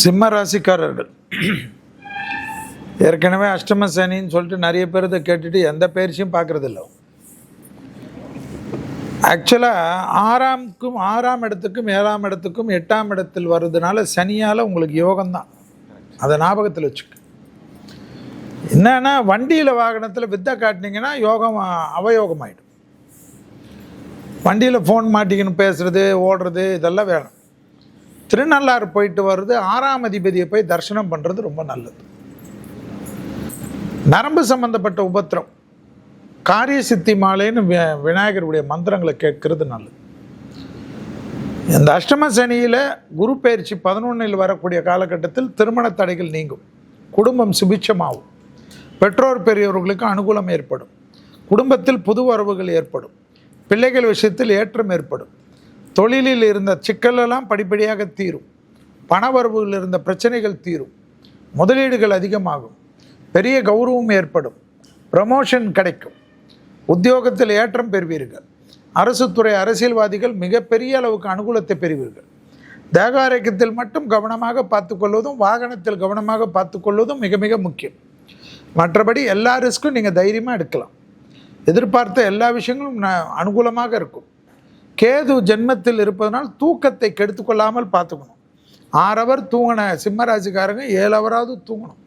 சிம்ம ராசிக்காரர்கள் ஏற்கனவே அஷ்டம சனின்னு சொல்லிட்டு நிறைய பேர் இதை கேட்டுட்டு எந்த பயிற்சியும் பார்க்குறதில்ல. ஆக்சுவலாக ஆறாம்க்கும் ஆறாம் இடத்துக்கும் ஏழாம் இடத்துக்கும் எட்டாம் இடத்தில் வர்றதுனால சனியால் உங்களுக்கு யோகம்தான். அதை ஞாபகத்தில் வச்சுக்க. என்னன்னா வண்டியில் வாகனத்தில் வித்தை காட்டினீங்கன்னா யோகம் அவயோகம் ஆகிடும் வண்டியில் ஃபோன் மாட்டிக்கின்னு பேசுறது ஓடுறது இதெல்லாம் வேணும். திருநள்ளாறு போயிட்டு வர்றது ஆறாம் அதிபதியை போய் தரிசனம் பண்ணுறது ரொம்ப நல்லது. நரம்பு சம்பந்தப்பட்ட உபத்திரம் காரிய சித்தி மாலைன்னு விநாயகருடைய மந்திரங்களை கேட்கறது நல்லது. இந்த அஷ்டம சனியில் குரு பயிற்சி பதினொன்றில் வரக்கூடிய காலகட்டத்தில் திருமண தடைகள் நீங்கும். குடும்பம் சுபிட்சமாகும். பெற்றோர் பெரியவர்களுக்கு அனுகூலம் ஏற்படும். குடும்பத்தில் புது வரவுகள் ஏற்படும். பிள்ளைகள் விஷயத்தில் ஏற்றம் ஏற்படும். தொழிலில் இருந்த சிக்கலெல்லாம் படிப்படியாக தீரும். பணவரவுகள் இருந்த பிரச்சனைகள் தீரும். முதலீடுகள் அதிகமாகும். பெரிய கௌரவம் ஏற்படும். ப்ரமோஷன் கிடைக்கும். உத்தியோகத்தில் ஏற்றம் பெறுவீர்கள். அரசு துறை அரசியல்வாதிகள் மிகப்பெரிய அளவுக்கு அனுகூலத்தை பெறுவீர்கள். தேக ஆரோக்கியத்தில் மட்டும் கவனமாக பார்த்துக்கொள்வதும் வாகனத்தில் கவனமாக பார்த்துக்கொள்வதும் மிக மிக முக்கியம். மற்றபடி எல்லா ரிஸ்க்கும் நீங்கள் தைரியமாக எடுக்கலாம். எதிர்பார்த்த எல்லா விஷயங்களும் ந- அனுகூலமாக இருக்கும். கேது ஜென்மத்தில் இருப்பதனால் தூக்கத்தை கெடுத்துக்கொள்ளாமல் பார்த்துக்கணும். ஆறவர் தூங்கின சிம்மராசிக்காரங்க ஏழு அவராவது தூங்கணும்.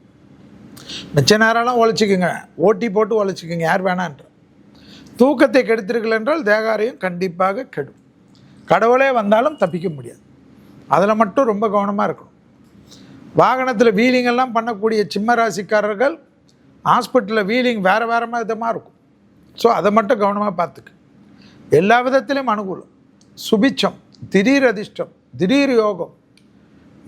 மிச்ச நேரம்லாம் உழைச்சிக்கோங்க ஓட்டி போட்டு உழைச்சிக்கோங்க யார் வேணான்ற தூக்கத்தை கெடுத்திருக்கல என்றால் தேகாரையும் கண்டிப்பாக கெடும். கடவுளே வந்தாலும் தப்பிக்க முடியாது. அதில் மட்டும் ரொம்ப கவனமாக இருக்கணும். வாகனத்தில் வீலிங் எல்லாம் பண்ணக்கூடிய சிம்ம ராசிக்காரர்கள் ஹாஸ்பிட்டலில் வீலிங் வேறு வேறு விதமாக இருக்கும். ஸோ அதை மட்டும் கவனமாக பார்த்துக்கு. எல்லா விதத்திலும் அனுகூலம். சுபிச்சம் திடீர் அதிர்ஷ்டம் திடீர் யோகம்.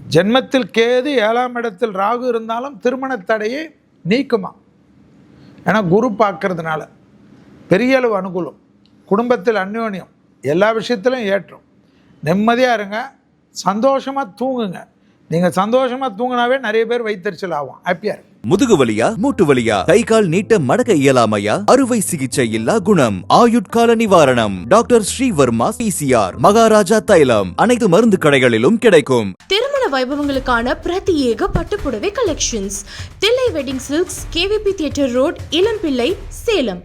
ஜென்மத்தில் கேது ஏழாம் இடத்தில் ராகு இருந்தாலும் திருமண தடையை நீக்குமா? ஏன்னா குரு பார்க்கறதுனால. பெரிய அளவு அனுகூலம். குடும்பத்தில் அந்யோன்யம். எல்லா விஷயத்திலும் ஏற்றம். நிம்மதியாக இருங்க. சந்தோஷமாக தூங்குங்க. நீங்கள் சந்தோஷமாக தூங்கினாவே நிறைய பேர் வைத்தறிச்சல் ஆகும். ஹாப்பியாக இருங்க முதுகு வலியா மூட்டு வலியா கை கால் நீட்ட மடக்க இயலாமையா? அறுவை சிகிச்சை இல்லா குணம். ஆயுட்கால நிவாரணம். டாக்டர் ஸ்ரீவர்மா பிசிஆர் மகாராஜா தைலம். அனைத்து மருந்து கடைகளிலும் கிடைக்கும். திருமண வைபவங்களுக்கான பிரத்யேக பட்டுப்புடவை collections Thillai wedding silks KVP theatre road Ilampillai Salem.